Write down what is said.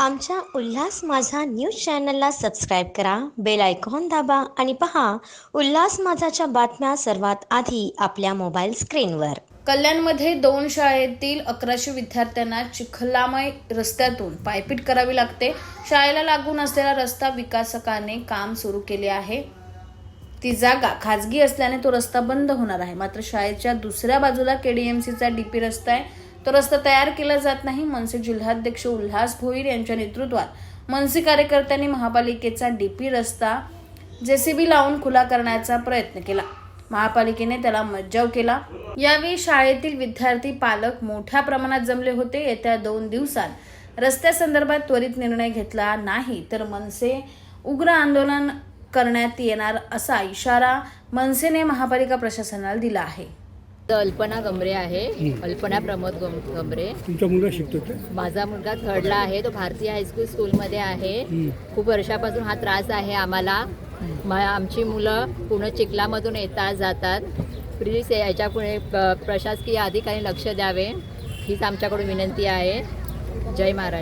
आमच्या उल्हास माझा न्यूज चॅनलला सबस्क्राईब करा बेल आयकॉन दाबा आणि पहा उल्हास माझाच्या बातम्या सर्वात आधी आपल्या मोबाईल स्क्रीनवर. कल्याणमध्ये दोन शाळेतील अकराशे विद्यार्थ्यांना चिखलामय रस्त्यातून पायपीट करावी लागते. शाळेला लागून असलेला रस्ता विकासकाने काम सुरू केले आहे. ती जागा खाजगी असल्याने तो रस्ता बंद होणार आहे. मात्र शाळेच्या दुसऱ्या बाजूला केडीएमसीचा डीपी रस्ता आहे. तो रस्ता तयार केला जात नाही मनसे जिल्हाध्यक्ष उल्हास भोईर यांच्या नेतृत्वात. मनसे कार्यकर्त्यांनी महापालिकेचा डीपी रस्ता जेसीबी लावून खुला करण्याचा प्रयत्न केला. महापालिकेने त्याला मज्जाव केला. यावेळी शाळेतील विद्यार्थी पालक मोठ्या प्रमाणात जमले होते. येत्या दोन दिवसात रस्त्यासंदर्भात त्वरित निर्णय घेतला नाही तर मनसे उग्र आंदोलन करण्यात येणार असा इशारा मनसेने महापालिका प्रशासनाला दिला आहे. अल्पना गमरे आहे. अल्पना प्रमोद गम- गमरे. तुमचा मुलगा शिकतो का माझा मुलगा थर्डला आहे. तो भारतीय हायस्कूल स्कूलमध्ये आहे. खूप वर्षापासून हा त्रास आहे आम्हाला. म आमची मुलं पूर्ण चिखलामधून येतात जातात. प्लीज याच्यापुढे प- प्रशासकीय अधिकारी लक्ष द्यावे. हीच आमच्याकडून विनंती आहे. जय महाराष्ट्र.